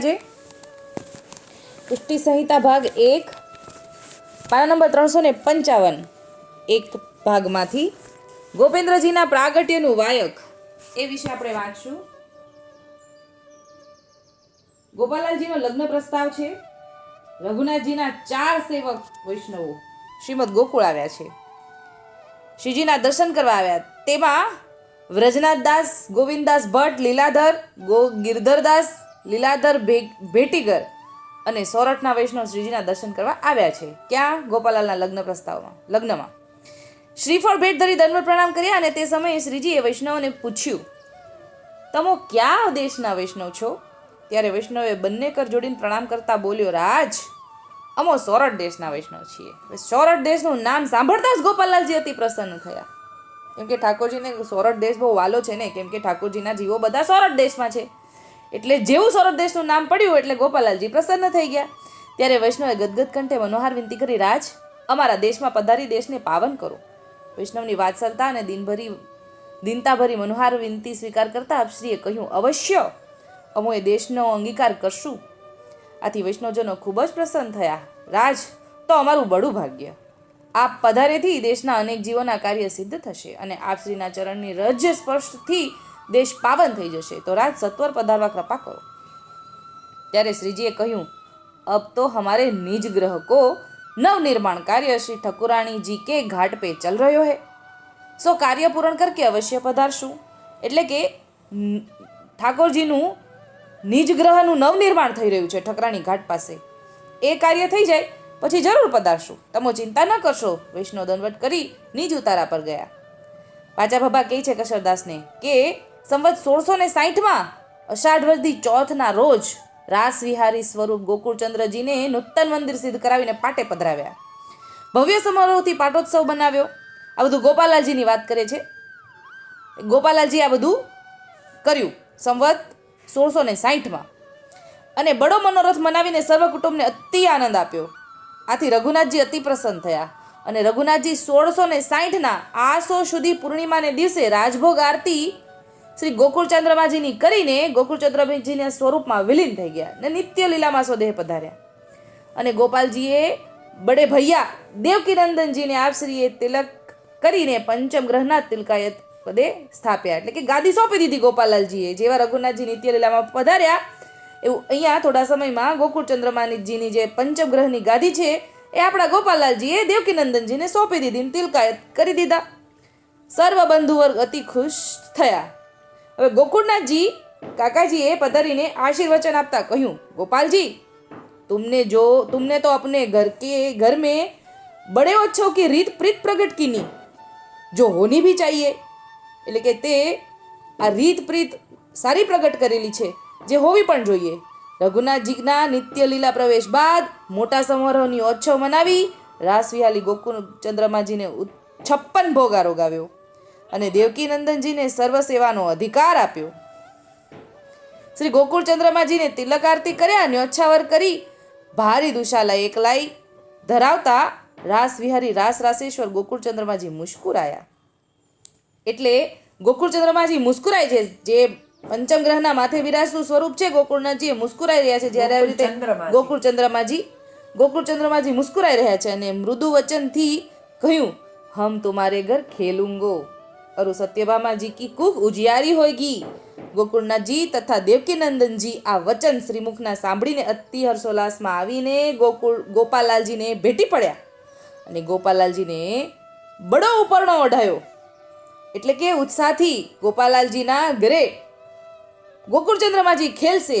છે પુષ્ટિ સંહિતા ભાગ એક. પાના નંબર ત્રણસો ને પંચાવન. એક ભાગમાંથી ગોપેન્દ્રજીના પ્રાગટ્યનું વાયક. એ વિશે આપણે વાંચશું. ગોપાલાલજીનો લગ્ન પ્રસ્તાવ છે. રઘુનાથજીના ચાર સેવક વૈષ્ણવો શ્રીમદ ગોકુળ આવ્યા છે. શ્રીજીના દર્શન કરવા આવ્યા. તેમાં વ્રજનાથ દાસ ગોવિંદદાસ ભટ્ટ, લીલાધર ગો ગિરધરદાસ લીલાધર ભેટીગર અને સોરઠના વૈષ્ણવ શ્રીજીના દર્શન કરવા આવ્યા છે. ક્યાં? ગોપાલાલના લગ્ન પ્રસ્તાવમાં, લગ્નમાં. શ્રીફળ ભેટ ધરી દંડવત પ્રણામ કર્યા અને તે સમયે શ્રીજીએ વૈષ્ણવને પૂછ્યું, તમો ક્યાં દેશના વૈષ્ણવ છો? ત્યારે વૈષ્ણવે બંને કર જોડીને પ્રણામ કરતા બોલ્યો, રાજ, અમો સોરઠ દેશના વૈષ્ણવ છીએ. સોરઠ દેશનું નામ સાંભળતા જ ગોપાલાલજી અતિ પ્રસન્ન થયા. કેમ કે ઠાકોરજીને સોરઠ દેશ બહુ વાલો છે ને, કેમ કે ઠાકોરજીના જીવો બધા સોરઠ દેશમાં છે. એટલે જેવું સોરઠ દેશનું નામ પડ્યું એટલે ગોપાલાલજી પ્રસન્ન થઈ ગયા. ત્યારે વૈષ્ણવે ગદગદ કંઠે મનોહાર વિનંતી કરી, રાજ, અમારા દેશમાં પધારી દેશને પાવન કરો. વૈષ્ણવની વાત્સલતા અને દિનભરી, દિનતાભરી મનોહાર વિનંતી સ્વીકાર કરતા આપશ્રીએ કહ્યું, અવશ્ય, અમોએ દેશનો અંગીકાર કરશું. આથી વૈષ્ણવજનો ખૂબ જ પ્રસન્ન થયા. રાજ, તો અમારું બડું ભાગ્ય. આપ પધારેથી દેશના અનેક જીવોના કાર્ય સિદ્ધ થશે. અને આપ શ્રીના ચરણની રજ સ્પર્શથી દેશ પાવન થઈ જશે. તો રાજ સત્વર પધારવા કૃપા કરો. ત્યારે શ્રીજીએ કહ્યું, અબ તો હમારે નિજ ગ્રહ કો નવનિર્માણ કાર્ય શ્રી ઠકુરાણીજી કે ઘાટ પે ચલ રહ્યો હે. સો કાર્ય પૂરણ કરકે અવશ્ય પધારશું. એટલે કે ઠાકોરજીનું નિજ ગ્રહનું નવનિર્માણ થઈ રહ્યું છે ઠકરાણી ઘાટ પાસે. એ કાર્ય થઈ જાય, પછી જરૂર પધારશું. તમે ચિંતા ન કરશો. વૈષ્ણવ દંડવટ કરી નિજ ઉતારા પર ગયા. પાચા ભભા કહે છે કશરદાસને કે સંવત સોળસો ને સાહીઠમાં અષાઢ વરદી ચોથના રોજ રાસ વિહારી સ્વરૂપ ગોકુળચંદ્રજીને નૂતન મંદિર સિદ્ધ કરાવીને પાટે પધરાવ્યા. ભવ્ય સમારોહથી પાટોત્સવ બનાવ્યો. આ બધું ગોપાલાલજીની વાત કરે છે. ગોપાલાલજી આ બધું કર્યું સંવત સોળસો ને સાહીઠમાં. અને બડો મનોરથ મનાવીને સર્વ કુટુંબને અતિ આનંદ આપ્યો. આથી રઘુનાથજી અતિ પ્રસન્ન થયા અને રઘુનાથજી સોળસો ને સાહીઠના આસો સુધી પૂર્ણિમાને દિવસે રાજભોગ આરતી શ્રી ગોકુળચંદ્રમાજીની કરીને ગોકુળચંદ્રજીના સ્વરૂપમાં વિલીન થઈ ગયા ને નિત્ય લીલામાં સ્વદેહ પધાર્યા. અને ગોપાલજીએ બડે ભૈયા દેવકીનંદનજીને આપશ્રીએ તિલક કરીને પંચમ ગ્રહના તિલકાયત પદે સ્થાપ્યા. એટલે કે ગાદી સોંપી દીધી ગોપાલાલજીએ. જેવા રઘુનાથજી નિત્ય લીલામાં પધાર્યા, એવું અહીંયા થોડા સમયમાં ગોકુળચંદ્રમાનીજીની જે પંચમ ગ્રહની ગાદી છે, એ આપણા ગોપાલાલજીએ દેવકીનંદનજીને સોંપી દીધી તિલકાયત કરી દીધા. સર્વ બંધુ વર્ગ અતિ ખુશ થયા. હવે ગોકુળનાથજી કાકાજીએ પધારીને આશીર્વચન આપતા કહ્યું ગોપાલજી तुमने जो तुमने तो अपने घर के घर में बड़े अच्छों की રીત પ્રીત પ્રગટ કીની જો હોની ભી ચાહીએ એટલે કે તે આ રીત પ્રીત સારી પ્રગટ કરેલી છે જે હોવી પણ જોઈએ રઘુનાથજીના નિત્ય લીલા પ્રવેશ બાદ મોટા સમારોહની ઓછો મનાવી રાસવિહાલી ગોકુળ ચંદ્રમાજીને ઉત- છપ્પન ભોગ આરોગાવ્યો અને દેવકીનંદનજીને સર્વ સેવાનો અધિકાર આપ્યો. શ્રી ગોકુળ ચંદ્રમાજીને તિલક આરતી કર્યા ન્યોછાવર કરી ભારી દુશાલા એકલાઈ ધરાવતા રાસ વિહારી રાસ રાસેશ્વર ગોકુળ ચંદ્રમાજી મુસ્કુરાયા. એટલે ગોકુળ ચંદ્રમાજી મુસ્કુરાય છે. જે પંચમ ગ્રહના માથે વિરાજનું સ્વરૂપ છે ગોકુળનાથજી એ મુસ્કુરાઈ રહ્યા છે. જ્યારે આવી રીતે ગોકુળ ચંદ્રમાજી ગોકુળ ચંદ્રમાજી મુસ્કુરાઈ રહ્યા છે અને મૃદુ વચનથી કહ્યું હમ તુમારે ઘર ખેલુંગો. અરુ સત્યભામાજી કી કુખ ઉજિયારી હોયગી. ગોકુળનાથજી તથા દેવકીનંદનજી આ વચન શ્રીમુખના સાંભળીને અતિ હર્ષોલ્લાસમાં આવીને ગોકુળ ગોપાલાલજીને ભેટી પડ્યા અને ગોપાલાલજીને બડો ઉપરણો ઓઢાયો એટલે કે ઉત્સાહથી ગોપાલાલજીના ઘરે ગોકુળચંદ્રમાજી ખેલશે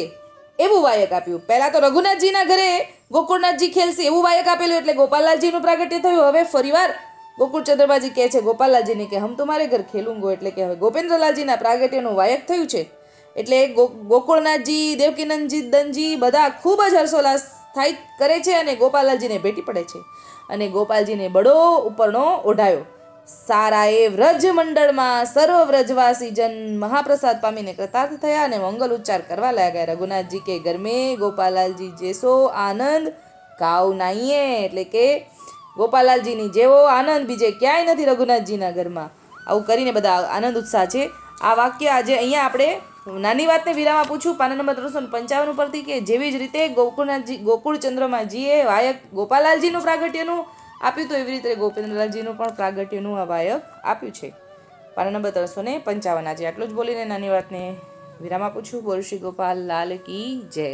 એવું વાયક આપ્યું. પહેલાં તો રઘુનાથજીના ઘરે ગોકુળનાથજી ખેલશે એવું વાયક આપેલું એટલે ગોપાલાલજીનું પ્રાગટ્ય થયું. હવે ફરીવાર ગોકુળચંદ્રમાજી કહે છે, ગોપાલાલજીને કે, હમ તમારે ઘર ખેલુંગો એટલે કે હવે ગોપેન્દ્રલાલજીના પ્રાગટ્યનું વાયક થયું છે. એટલે ગો- ગોકુળનાથજી દેવકીનંદજી દનજી બધા ખૂબ જ હર્ષોલ્લાસ થાય, કરે છે અને ગોપાલાલજીને ભેટી પડે છે. અને ગોપાલજીને બડો ઉપરનો ઓઢાયો. સારાએ વ્રજ મંડળમાં સર્વ વ્રજવાસી જન મહાપ્રસાદ પામીને કૃતાર્થ થયા અને મંગલ ઉચ્ચાર કરવા લાગ્યા. રઘુનાથજી કે, ગરમે ગોપાલાલજી જેસો આનંદ, કાવ નાઈએ. એટલે કે ગોપાલાલજીની જેવો આનંદ બીજે ક્યાંય નથી રઘુનાથજીના ઘરમાં. આવું કરીને બધા આનંદ ઉત્સાહ છે. આ વાક્ય આજે અહીંયા આપણે નાની વાતને વિરામ આપું છું. પાના નંબર ત્રણસો પંચાવન ઉપરથી કે જેવી જ રીતે ગોકુળનાથજી ગોકુળ ચંદ્રમાજીએ વાયક ગોપાલાલજીનું પ્રાગટ્યનું આપ્યું તો એવી રીતે ગોપેન્દ્રલાલજીનું પણ પ્રાગટ્યનું આ વાયક આપ્યું છે. પાના નંબર ત્રણસો ને પંચાવન આજે આટલું જ બોલીને નાની વાતને વિરામ આપું છું. બોલ શ્રી ગોપાલ લાલ કી જય.